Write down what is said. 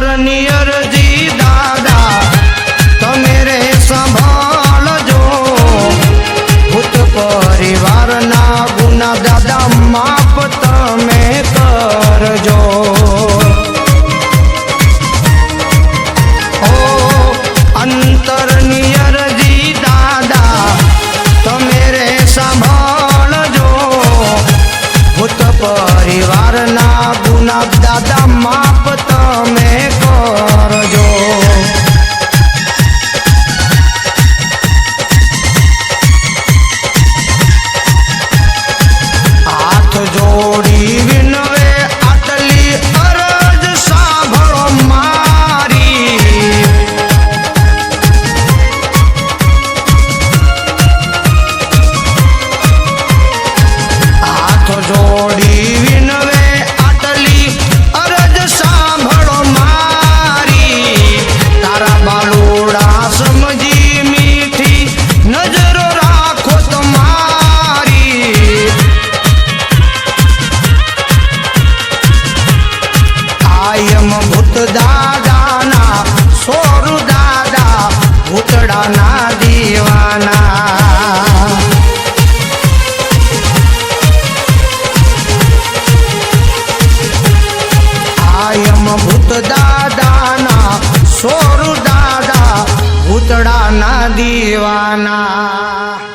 Near जी दादा। तो संभाल जो। भूत परिवार ना गुना, दादा, माप में कर जो। परिवार ना गुना, दादा, माप तो मैं દાદાના સોરુ દાદા ભૂતડાના દીવાના. આયમ ભૂત દાદાના સોરુ દાદા ભૂતડાના દીવાના.